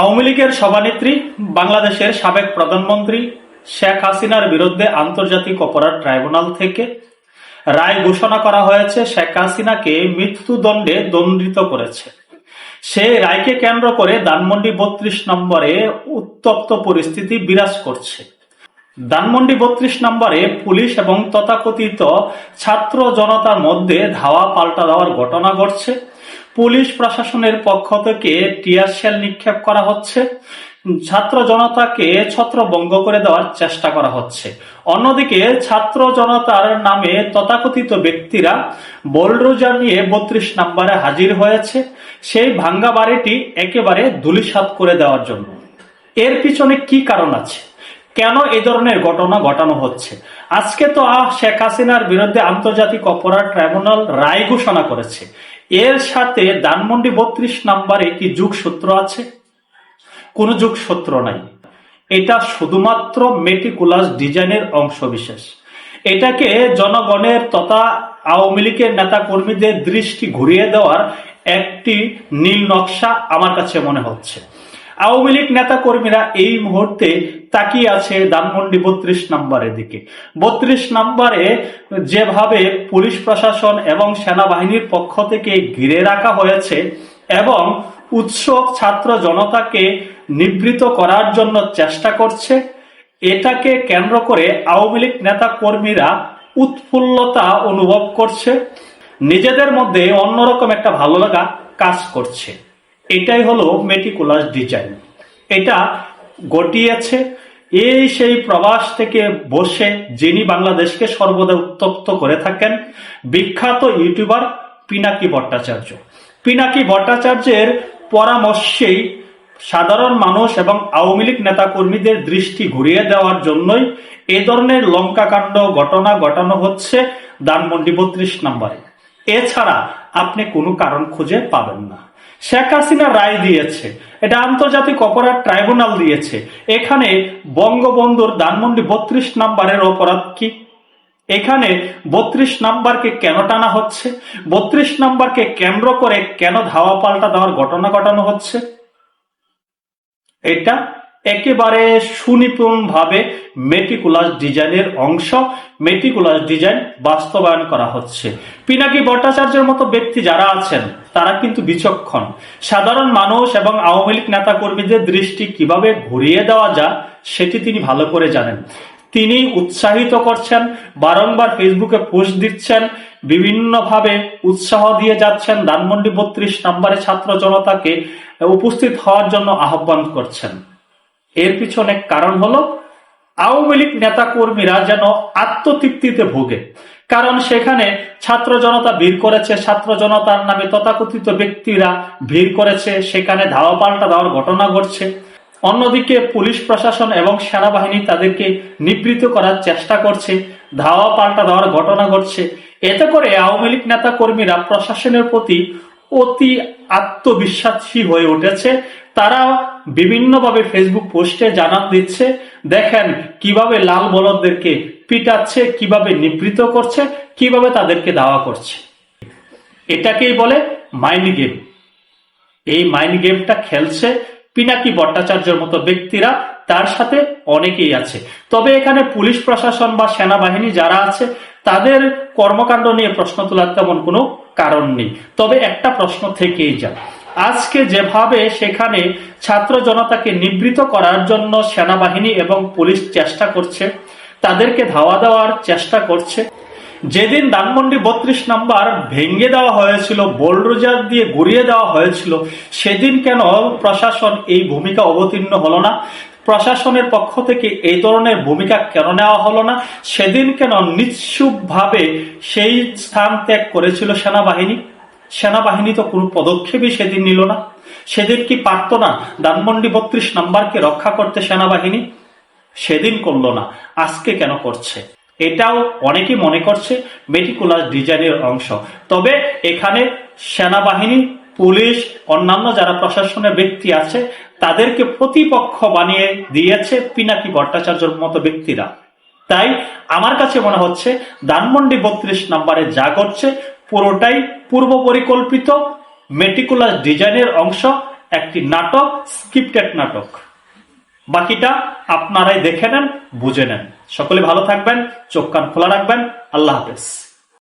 আওয়ামী লীগের সভানেত্রী, বাংলাদেশের সাবেক প্রধানমন্ত্রী শেখ হাসিনার বিরুদ্ধে আন্তর্জাতিক অপরাধ ট্রাইব্যুনাল থেকে রায় ঘোষণা করা হয়েছে, শেখ হাসিনাকে মৃত্যুদণ্ডে দণ্ডিত করেছে। সেই রায়কে কেন্দ্র করে ধানমন্ডি বত্রিশ নম্বরে উত্তপ্ত পরিস্থিতি বিরাজ করছে। ধানমন্ডি বত্রিশ নম্বরে পুলিশ এবং তথাকথিত ছাত্র জনতার মধ্যে ধাওয়া পাল্টা দেওয়ার ঘটনা ঘটছে। পুলিশ প্রশাসনের পক্ষ থেকে টিয়ার শেল নিক্ষেপ করা হচ্ছে। ছাত্র জনতাকে ছত্রভঙ্গ করে দেওয়ার চেষ্টা করা হচ্ছে। অন্যদিকে ছাত্র জনতার নামে তথাকথিত ব্যক্তিরা বোলডোজার নিয়ে বত্রিশ নম্বরে হাজির হয়েছে। সেই ভাঙ্গা বাড়িটি একেবারে ধুলিসাৎ করে দেওয়ার জন্য। এর পিছনে কি কারণ আছে? কেন এই ধরনের ঘটনা ঘটানো হচ্ছে? আজকে তো শেখ হাসিনার বিরুদ্ধে আন্তর্জাতিক অপরাধ ট্রাইব্যুনাল রায় ঘোষণা করেছে। এর সাথে দানমন্ডি বত্রিশ নাম্বারে কি যুগসূত্র আছে। কোনো যুগসূত্র নাই। এটা শুধুমাত্র মেটিকুলাস ডিজাইনের অংশ বিশেষ এটাকে জনগণের তথা আওয়ামী লীগের নেতা কর্মীদের দৃষ্টি ঘুরিয়ে দেওয়ার একটি নীল নকশা আমার কাছে মনে হচ্ছে। আওয়ামী লীগ নেতা কর্মীরা এই মুহূর্তে তাকিয়ে আছে ধানমন্ডি বত্রিশ নম্বরের দিকে। বত্রিশ নম্বরে যেভাবে পুলিশ প্রশাসন এবং সেনাবাহিনীর পক্ষ থেকে ঘিরে রাখা হয়েছে এবং উৎসব ছাত্র জনতাকে নিবৃত করার জন্য চেষ্টা করছে, এটাকে কেন্দ্র করে আওয়ামী লীগ নেতা কর্মীরা উৎফুল্লতা অনুভব করছে। নিজেদের মধ্যে অন্যরকম একটা ভালো লাগা কাজ করছে। এটাই হলো মেটিকুলাস ডিজাইন এটা গটিয়েছে, এই সেই প্রবাস থেকে বসে যিনি বাংলাদেশকে সর্বদা উত্তপ্ত করে থাকেন, বিখ্যাত ইউটিউবার পিনাকি ভট্টাচার্য। পিনাকি ভট্টাচার্যের পরামর্শেই সাধারণ মানুষ এবং আওয়ামী লীগ নেতা কর্মীদের দৃষ্টি ঘুরিয়ে দেওয়ার জন্যই এ ধরনের লঙ্কাকাণ্ড ঘটনা ঘটানো হচ্ছে দানমন্ডি বত্রিশ নম্বরে। এছাড়া আপনি কোনো কারণ খুঁজে পাবেন না। শেখ হাসিনা রায় দিয়েছে, এটা আন্তর্জাতিক অপরাধ ট্রাইব্যুনাল দিয়েছে। এখানে বঙ্গবন্ধুর ধানমন্ডি বত্রিশ নাম্বারের অপরাধ কি? এখানে বত্রিশ নাম্বারকে কেন টানা হচ্ছে? বত্রিশ নাম্বারকে কেন্দ্র করে কেন ধাওয়া পাল্টা দেওয়ার ঘটনা ঘটানো হচ্ছে? এটা একেবারে সুনিপুণ ভাবে মেটিকুলাস ডিজাইনের অংশ। মেটিকুলাস ডিজাইন বাস্তবায়ন করা হচ্ছে। পিনাকি ভট্টাচার্যের মতো ব্যক্তি যারা আছেন, তারা কিন্তু বিচক্ষণ। সাধারণ মানুষ এবং আওয়ামী লীগ নেতা কর্মীদের দৃষ্টি কীভাবে ঘুরিয়ে দেওয়া যায়, সেটি তিনি ভালো করে জানেন। তিনি উৎসাহিত করছেন, বারংবার ফেসবুকে পোস্ট দিচ্ছেন, বিভিন্নভাবে উৎসাহ দিয়ে যাচ্ছেন, ধানমন্ডি বত্রিশ নম্বরে ছাত্র জনতাকে উপস্থিত হওয়ার জন্য আহ্বান করছেন। এর পিছনে কারণ হলো, আওয়ামী লীগ নেতা কর্মীরা যেন আত্মতৃপ্তিতে ভোগে। কারণ সেখানে ছাত্র জনতা ভিড় করেছে, ছাত্র জনতার নামে তথাকথিত ব্যক্তিরা ভিড় করেছে, সেখানে ধাওয়া পাল্টা দেওয়ার ঘটনা ঘটছে। অন্যদিকে পুলিশ প্রশাসন এবং সেনাবাহিনী তাদেরকে নিবৃত করার চেষ্টা করছে, ধাওয়া পাল্টা দেওয়ার ঘটনা ঘটছে। এতে করে আওয়ামী লীগ নেতা কর্মীরা প্রশাসনের প্রতি অতি আত্মবিশ্বাসী হয়ে উঠেছে। তারা বিভিন্নভাবে ফেসবুক পোস্টে জানান দিচ্ছে, দেখেন কীভাবে লাল বলদদেরকে পিটাচ্ছে, কীভাবে নিবৃত করছে, কীভাবে তাদেরকে দাওয়া করছে। এটাকেই বলে মাইন্ড গেম। এই মাইন্ড গেমটা খেলছে পিনাকি ভট্টাচার্যের মতো ব্যক্তিরা, তার সাথে অনেকেই আছে। তবে এখানে পুলিশ প্রশাসন বা সেনাবাহিনী যারা আছে, তাদের কর্মকাণ্ড নিয়ে প্রশ্ন তোলার তেমন কোনো কারণ নেই। তবে একটা প্রশ্ন থেকেই যায়। আজকে যেভাবে সেখানে ছাত্র জনতাকে নিবৃত করার জন্য সেনাবাহিনী এবং পুলিশ চেষ্টা করছে, তাদেরকে ধাওয়া দেওয়ার চেষ্টা করছে। যেদিন ধানমন্ডি বত্রিশ নাম্বার ভেঙে দেওয়া হয়েছিল, বোলডোজার দিয়ে গড়িয়ে দেওয়া হয়েছিল, সেদিন কেন প্রশাসন এই ভূমিকা অবতীর্ণ হলো না? প্রশাসনের পক্ষ থেকে এই ধরনের ভূমিকা কেন নেওয়া হলো না? সেদিন কেন নিশ্চুপভাবে সেই স্থান ত্যাগ করেছিল সেনাবাহিনী? সেনাবাহিনী তো কোনো পদক্ষেপই সেদিন নিল না। সেদিন কি পারত না দানমন্ডি বত্রিশ নাম্বারকে রক্ষা করতে সেনাবাহিনী? সেদিন করল না, আজকে কেন করছে? এটাও অনেকেই মনে করছে মেটিকুলাস ডিজাইনের অংশ। তবে এখানে সেনাবাহিনী, পুলিশ, অন্যান্য যারা প্রশাসনের ব্যক্তি আছে, তাদেরকে প্রতিপক্ষ বানিয়ে দিয়েছে পিনাকি ভট্টাচার্যর মতো ব্যক্তিরা। তাই আমার কাছে মনে হচ্ছে ধানমন্ডি বত্রিশ নাম্বারে যা করছে পুরোটাই পূর্ব পরিকল্পিত মেটিকুলাস ডিজাইনের অংশ, একটি নাটক স্ক্রিপ্টেড নাটক। বাকিটা আপনারাই দেখে নেন, বুঝে নেন। সকলে ভালো থাকবেন, চোখ কান খোলা রাখবেন। আল্লাহ হাফেজ।